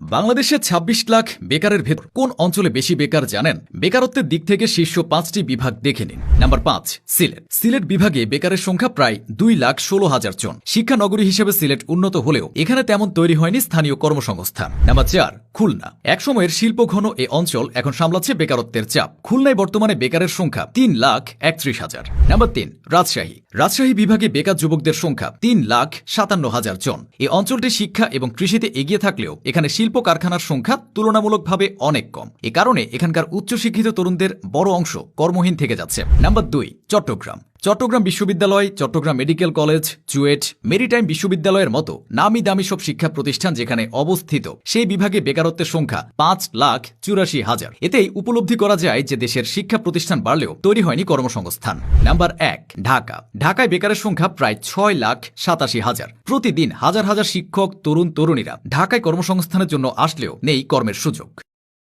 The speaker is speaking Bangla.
বাংলাদেশে ২৬ লাখ বেকারের ভেতর কোন অঞ্চলে বেশি বেকার জানেন? বেকারত্বের দিক থেকে শীর্ষ পাঁচটি বিভাগ দেখে নিন। নাম্বার পাঁচ, সিলেট। সিলেট বিভাগে বেকারের সংখ্যা প্রায় দুই লাখ ষোলো হাজার জন। শিক্ষানগরী হিসেবে সিলেট উন্নত হলেও এখানে তেমন তৈরি হয়নি স্থানীয় কর্মসংস্থান। নাম্বার চার খুলনা। একসময়ের শিল্প ঘন এ অঞ্চল এখন সামলাচ্ছে বেকারত্বের চাপ। খুলনায় বর্তমানে বেকারের সংখ্যা তিন লাখ একত্রিশ হাজার। নাম্বার তিন, রাজশাহী। রাজশাহী বিভাগে বেকার যুবকদের সংখ্যা তিন লাখ সাতান্ন হাজার জন। এ অঞ্চলটি শিক্ষা এবং কৃষিতে এগিয়ে থাকলেও এখানে শিল্প কারখানার সংখ্যা তুলনামূলকভাবে অনেক কম। এ কারণে এখানকার উচ্চশিক্ষিত তরুণদের বড় অংশ কর্মহীন থেকে যাচ্ছে। নাম্বার দুই, চট্টগ্রাম। চট্টগ্রাম বিশ্ববিদ্যালয়, Chattogram medical college CUET maritime বিশ্ববিদ্যালয়ের মতো নামি দামি সব শিক্ষা প্রতিষ্ঠান যেখানে অবস্থিত, সেই বিভাগে বেকারত্বের সংখ্যা পাঁচ লাখ চুরাশি হাজার। এতেই উপলব্ধি করা যায় যে দেশের শিক্ষা প্রতিষ্ঠান বাড়লেও তৈরি হয়নি কর্মসংস্থান। নাম্বার এক, ঢাকা। ঢাকায় বেকারের সংখ্যা প্রায় ছয় লাখ সাতাশি হাজার। প্রতিদিন হাজার হাজার শিক্ষক, তরুণ, তরুণীরা ঢাকায় কর্মসংস্থানের জন্য আসলেও নেই কর্মের সুযোগ।